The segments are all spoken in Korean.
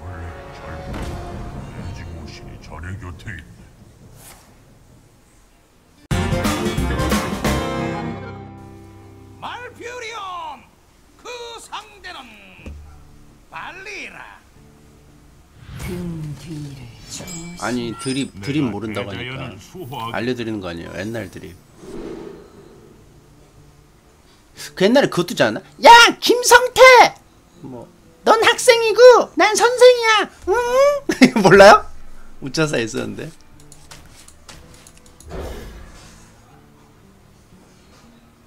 원래 젊은 돼지모신이 자네 곁에 있네. 말퓨리온 그 상대는 발리라 등 뒤를 조심. 아니 드립 드립 모른다고 하니까 알려드리는 거 아니에요 옛날 드립 그 옛날에 그것도 있지 않나? 야 김성태 뭐넌 학생이고 난 선생이야. 응? 몰라요? 우차사 있었는데.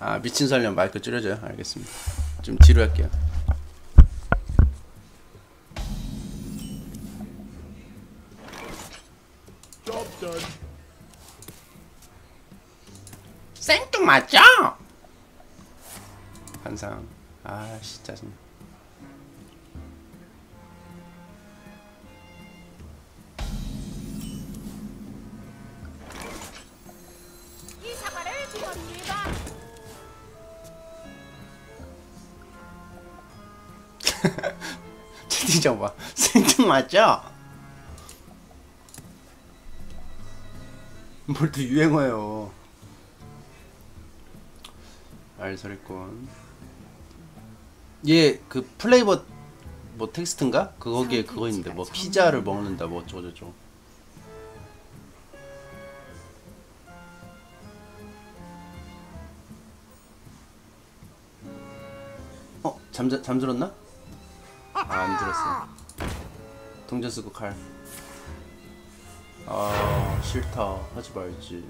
아 미친 설령 마이크 줄여줘요? 알겠습니다. 좀 뒤로 할게요. 생뚱 맞죠? 한상. 아씨 짜증 채팅창 봐 생뚱 맞죠? 뭘 또 유행어예요 알소리꾼 얘그 플레이버 뭐 텍스트인가? 그 거기에 그거 있는데 뭐 피자를 먹는다 뭐 어쩌고저쩌고 어? 잠, 잠들었나? 아, 안 들었어 동전 쓰고 칼 아, 싫다. 하지 말지.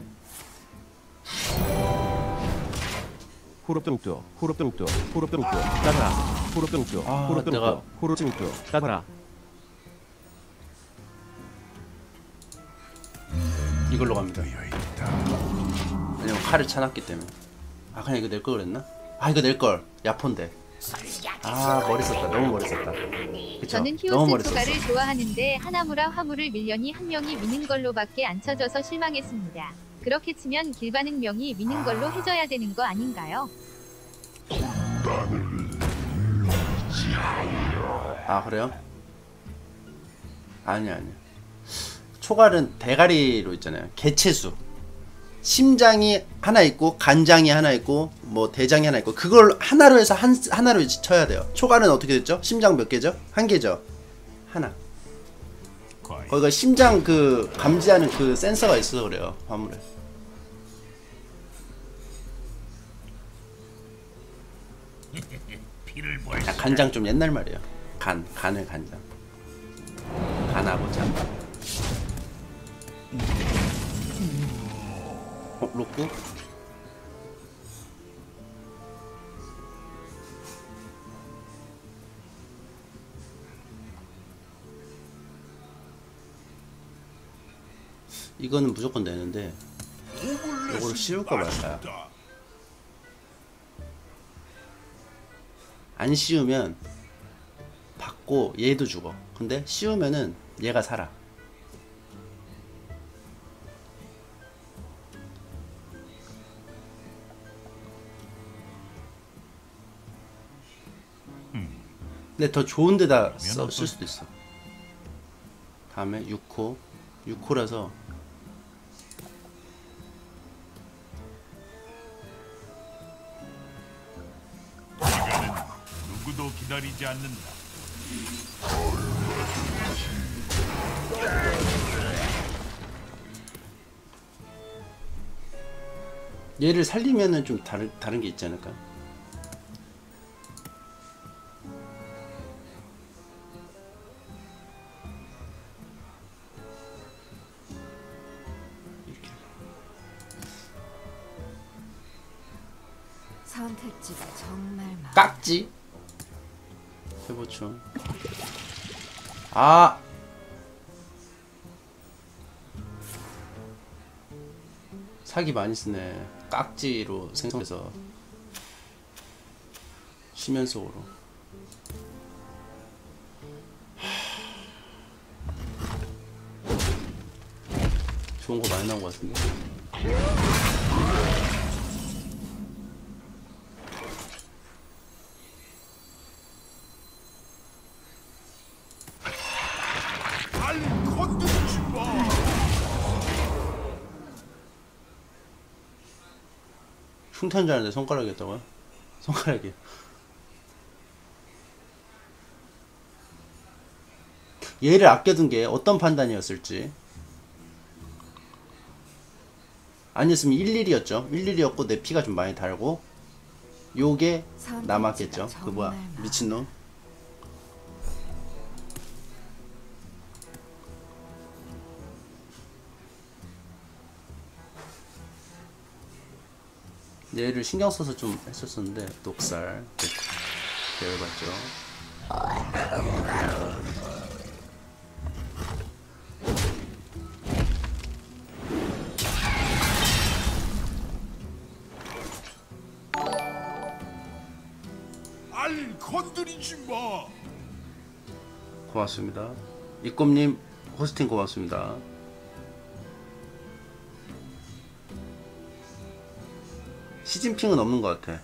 후럽등도 후럽등도 후럽등도 따라 후럽등도 내가- 후럽등도 따라 이걸로 갑니다. 왜냐면 칼을 차놨기 때문에. 아, 그냥 이거 낼 걸 그랬나? 아, 이거 낼 걸. 야폰데. 아, 머리 썼다. 너무 머리 썼다. 그쵸? 저는 히오스. 초가를 좋아하는데 하나무라 화물을 밀려니 한 명이 미는 걸로밖에 안 쳐져서 실망했습니다. 그렇게 치면 길바는 명이 미는 걸로 해줘야 되는 거 아닌가요? 아, 그래요? 아니야, 아니야. 초갈은 대가리로 있잖아요. 개체수. 심장이 하나 있고 간장이 하나 있고 뭐 대장이 하나 있고 그걸 하나로 해서 한 하나로 쳐야 돼요. 초갈은 어떻게 됐죠? 심장 몇 개죠? 한 개죠. 하나. 거기가 심장 그 감지하는 그 센서가 있어서 그래요. 화물에. 야, 간장 좀 옛날 말이에요. 간 간을 간장. 간하고 장. 로꾸? 이거는 무조건 내는데 요거를 씌울까 말까요? 안 씌우면 받고 얘도 죽어. 근데 씌우면은 얘가 살아. 근데 더 좋은 데다 써, 쓸 수도 있어. 다음에 6호. 6호라서 누구도 기다리지 않는다. 얘를 살리면은 좀 다른 다른 게 있지 않을까? 선택지가 정말 많아. 깍지? 해보충 아! 사기 많이 쓰네. 깍지로 생성해서. 시면속으로. 좋은 거 많이 나온 것 같은데 날 건드리지 마. 흉탄 줄 알았는데 손가락이었다고요? 손가락이요. 얘를 아껴둔 게 어떤 판단이었을지. 아니었으면 11이었죠. 11이었고 내 피가 좀 많이 달고 요게 남았겠죠. 그 뭐야 미친놈. 얘를 신경 써서 좀 했었었는데 녹살 배워봤죠. 날 건드리지 마. 고맙습니다. 이꼼님 호스팅 고맙습니다. 시진핑은 없는 것 같아.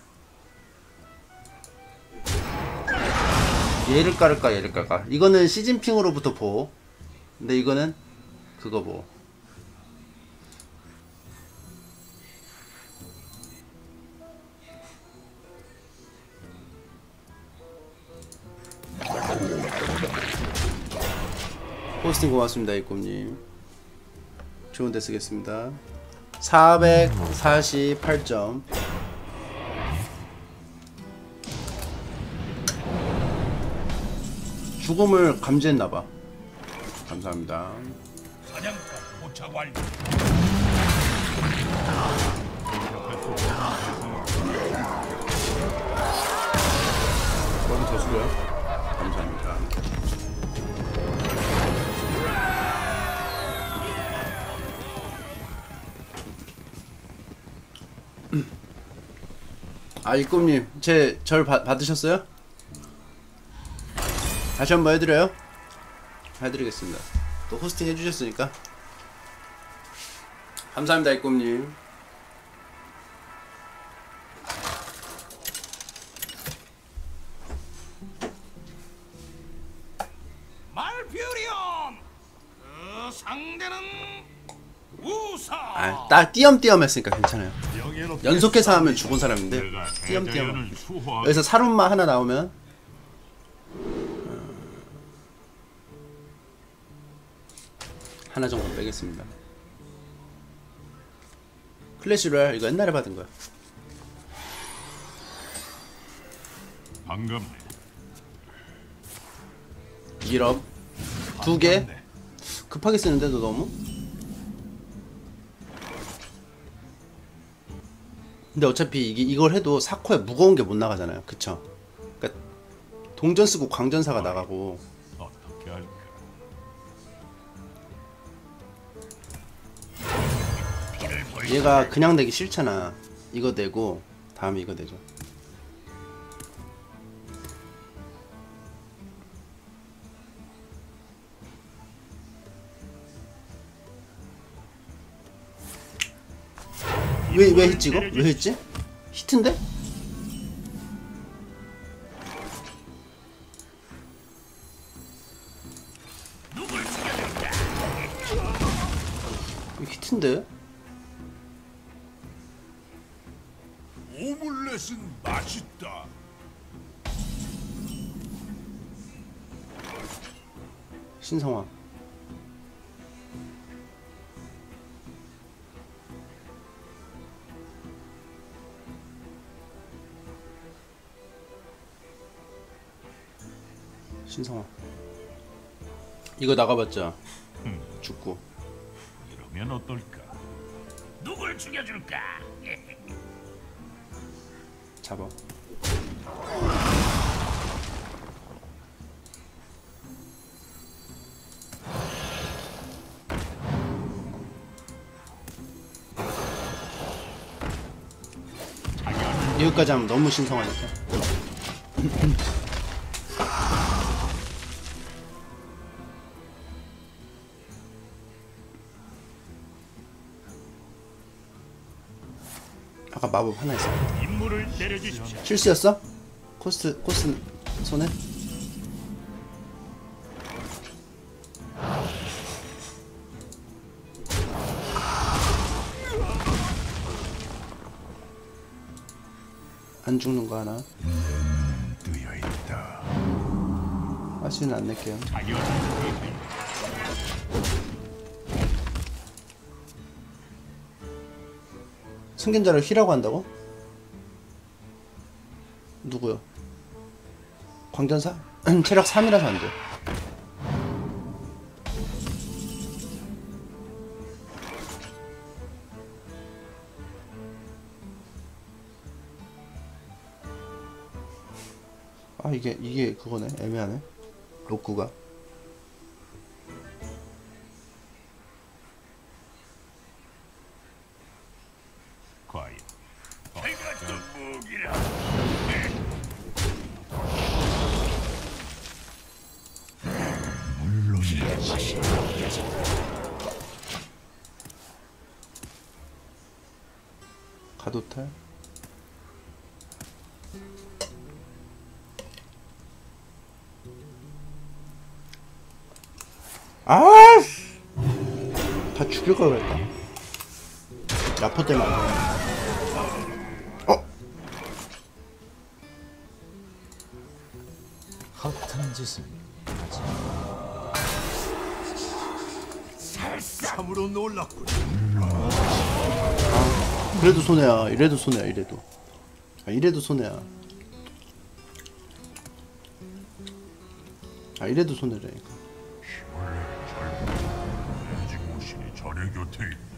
얘를 깔을까 얘를 깔까? 이거는 시진핑으로부터 보. 근데 이거는 그거 보. 호스팅 고맙습니다 이꼼님. 좋은 데 쓰겠습니다. 448점. 죽음을 감지했나봐. 감사합니다. 그럼 저수고요. 감사합니다. 아 이꿈님 제 절 받으셨어요? 다시 한번 해드려요? 해드리겠습니다. 또 호스팅 해주셨으니까 감사합니다 이꿈님. 말퓨리엄 그 상대는 우사 아, 딱 띄엄띄엄 했으니까 괜찮아요. 연속해서 하면 죽은 사람인데 띄엄띄엄. 여기서 사룬마 하나 나오면 하나 정도 빼겠습니다. 클래시 로얄 이거 옛날에 받은 거야. 반갑네. 1업 두 개. 반갑네. 급하게 쓰는데도 너무? 근데 어차피 이게 이걸 해도 사코에 무거운 게 못 나가잖아요. 그쵸? 그러니까 동전 쓰고 광전사가 나가고 얘가 그냥 내기 싫잖아. 이거 내고 다음에 이거 내죠. 왜왜 이거? 왜 했지? 히트인데? 히트인데? 신성화 신성화 이거 나가봤자 죽고. 이러면 어떨까? 누굴 죽여줄까? 잡아 여기까지 하면 너무 신성하니까 아까 마법 하나 있어. 실수였어? 코스트 코스 손에? 안 죽는 거 하나. 뜨여 있다. 아시는 안 낼게요. 승견자를 휘라고 한다고? 누구요? 광전사? 체력 3이라서 안 돼. 아 이게 이게 그거네 애매하네 로쿠가. 물론이지. 가도탈 아씨 다 죽일 걸 그랬다 야포 때문에. 어? 허탄 짓은 참으로 놀랍군. 그래도 손해야 이래도 손해야 이래도 아 이래도 손해야 아 이래도 손해라니까 모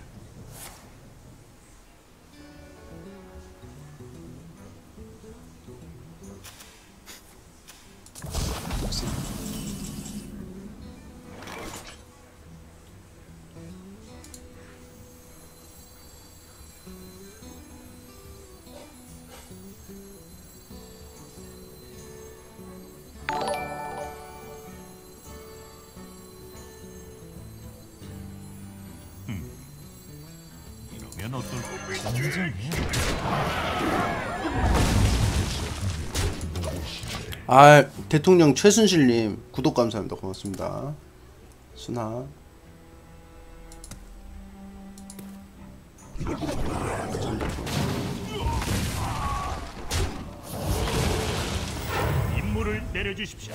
아 대통령 최순실님 구독 감사합니다. 고맙습니다. 순하. 임무를 내려주십시오.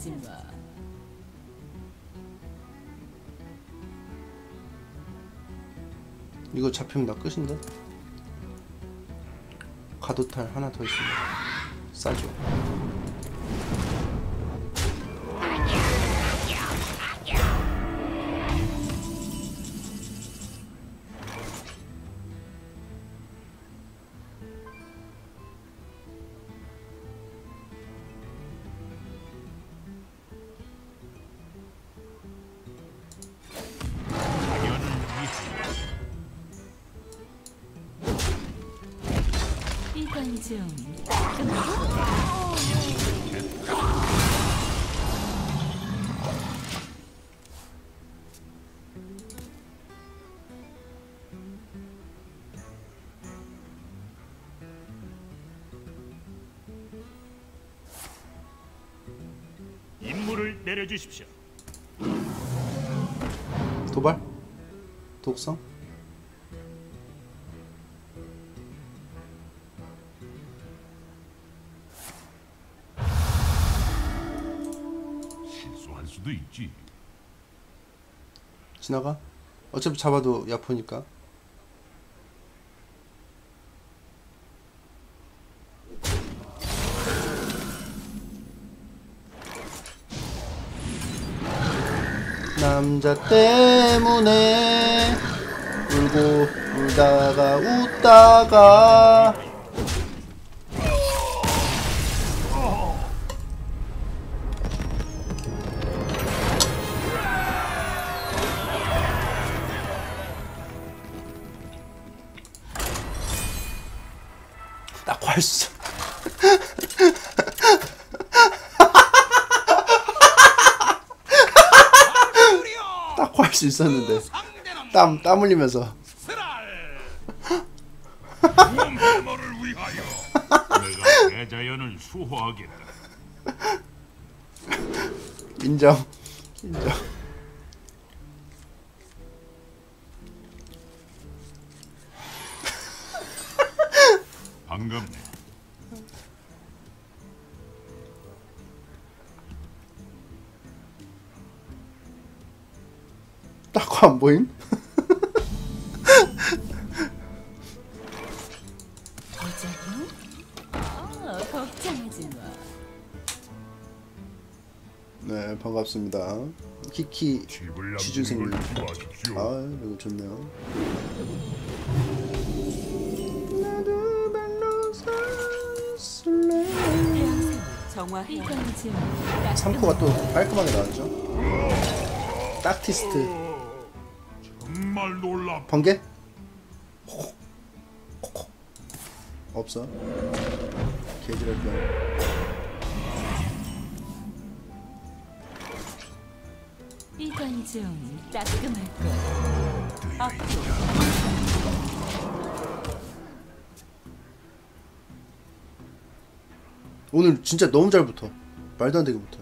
하지 마. 이거 잡히면 나 끝인데 가도탈 하나 더 있습니다 싸죠 좀 임무를 내려주십시오. 도발 독성 수도 있지. 지나가 어차피 잡아도 야포니까 남자 때문에 울고 울다가 웃다가 수. 딱 할 수 있었는데 그 땀땀 흘리면서. 자연을 수호하겠다. 인정. 인정. 반갑네. 딱안 보임? 네, 반갑습니다. 키키 도와주십시오. 아, 이거 좋네요. 정화해. 이건 좀 3코가 또 깔끔하게 나왔죠. 딱티스트 정말 놀랍. 번개? 없어. 개지랄병. 이건 좀 따끔할 거야. 앞으로 오늘 진짜 너무 잘 붙어. 말도 안 되게 붙어.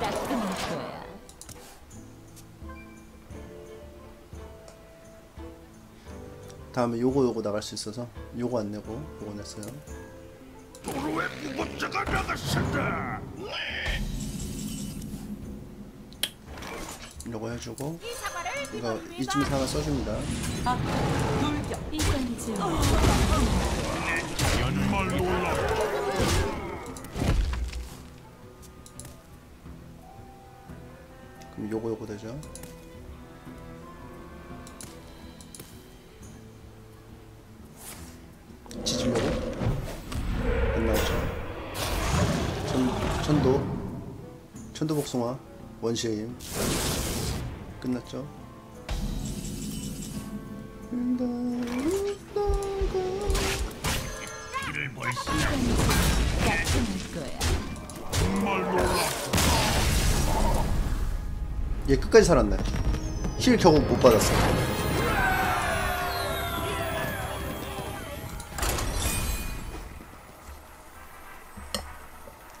따끔할 거야. 다음에 요거 요거 나갈 수 있어서 요거 안 내고 요거 냈어요. 도로에 무법자가 나갔었다. 요거 해주고 이 이거. 이쯤에서 하나 써줍니다. 이건 좀 정말 놀랍. 요거 요거 되죠. 지지려고 안 나왔죠. 천 천도 천도 복숭아 원시의 힘 끝났죠. 이를 벌써 따끔할 거야. 정말 놀랍. 얘 끝까지 살았네. 힐 겨우 못 받았어.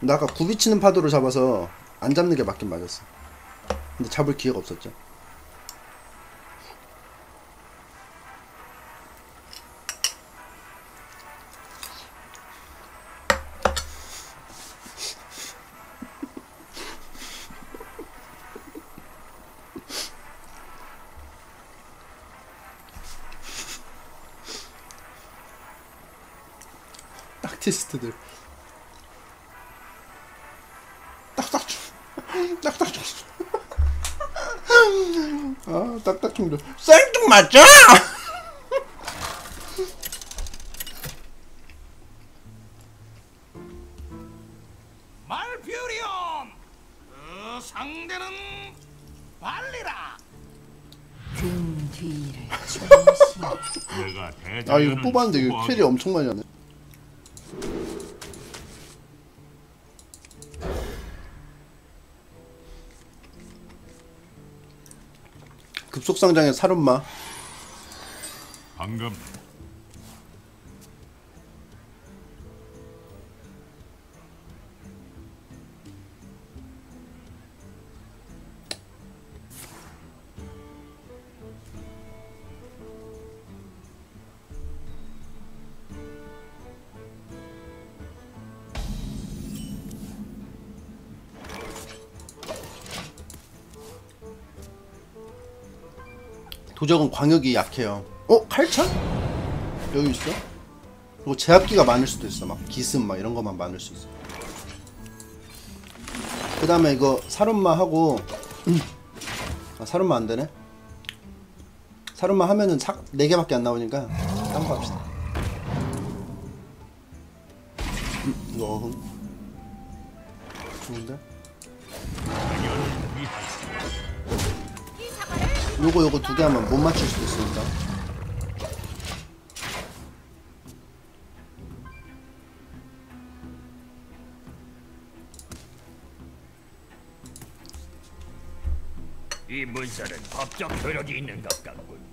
나 아까 굽이치는 파도를 잡아서 안 잡는 게 맞긴 맞았어. 근데 잡을 기회가 없었죠. 딱티스트들. 딱딱 중. 딱딱 중. 아, 딱딱 중들. 쌀좀 맞자! 말퓨리온. 그 상대는 발리라. 등 뒤를 조심해. 내가 아, 이거 뽑았는데 이거. 킬이 엄청 많이 하네. 속상장의 살인마. 반갑네. 도적은 광역이 약해요. 어? 칼찬? 여기 있어? 그리고 제압기가 많을 수도 있어. 막 기습 막 이런 것만 많을 수 있어. 그 다음에 이거 살인마 하고 음. 아, 살인마 안 되네. 살인마 하면은 사, 4개밖에 안 나오니까 딴거 합시다. 음, 이거 어흥. 요거 요거 두 개 하면 못 맞출 수도 있으니까. 이 문서는 법적 효력이 있는 것 같군.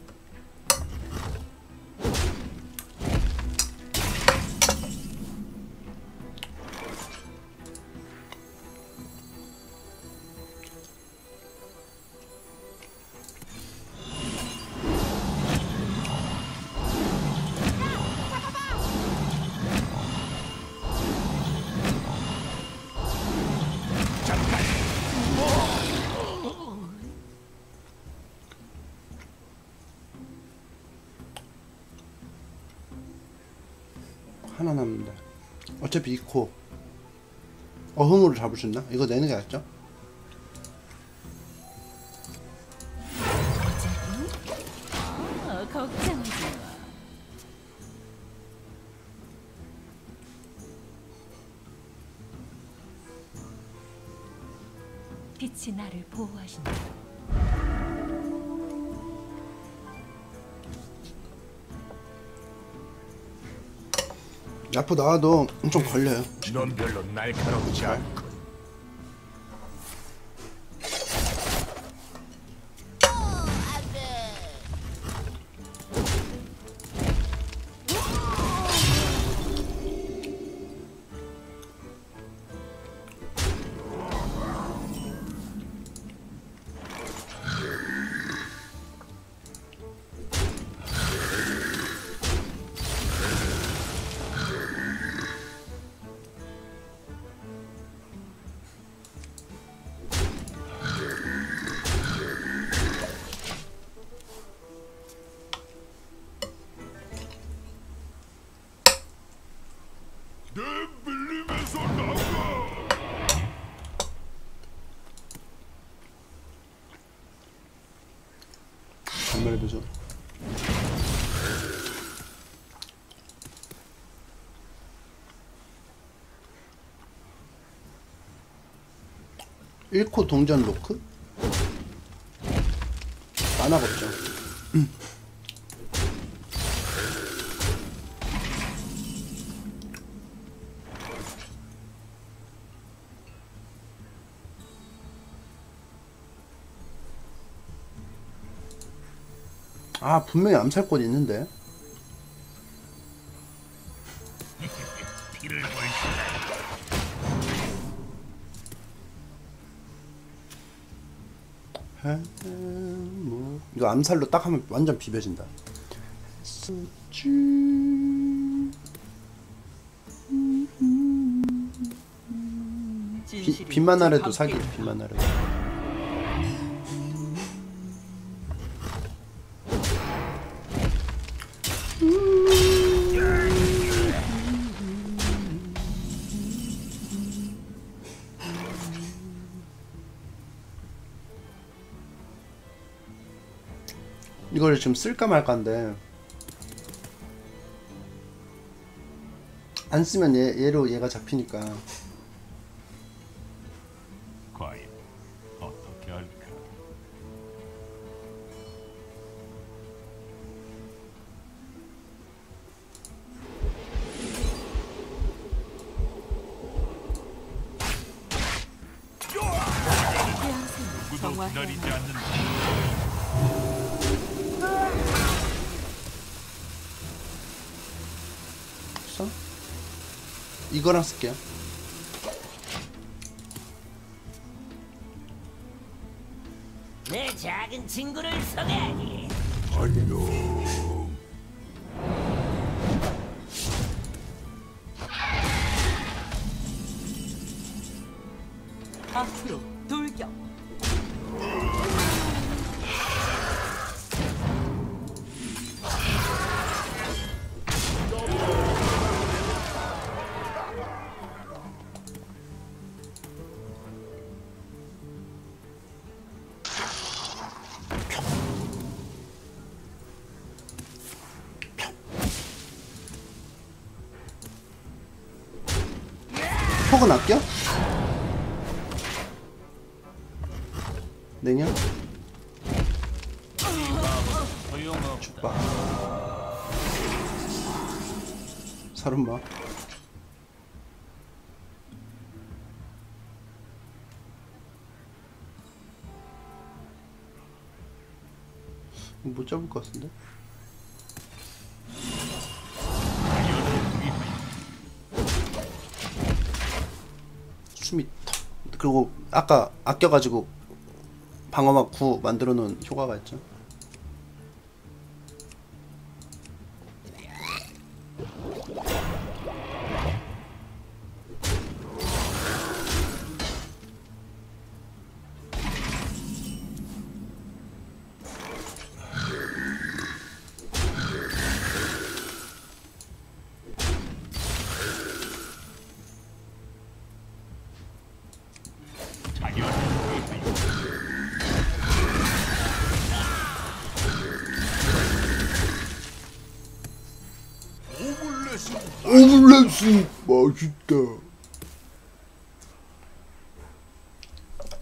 하나 남는다. 어차피 이코 어흥으로 잡으셨나? 이거 내는 게 낫죠? 어. 빛이 나를 보호하신다. 야프 나와도 좀 걸려요. 넌 별로 날카롭지 않고. 1코 동전 로크? 만화 걱정 아 분명히 암살권 있는데. 암살로 딱 하면 완전 비벼진다. 비, 빛만 아래도 사기 빛만 아래. 이걸 지금 쓸까 말까인데. 안 쓰면 얘, 얘로 얘가 잡히니까 이거랑 쓸게요. 내 작은 친구를 소개하지. 앞으 죽봐 사른마. 못 잡을 것 같은데? 숨이 턱. 그리고 아까 아껴가지고 방어막 9 만들어 놓은 효과가 있죠 오믈렛이 맛있다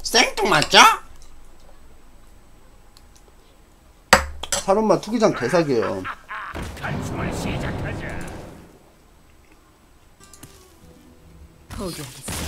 생뚱맞죠? 살엄마 투기장 개사기예요. 포기하겠어.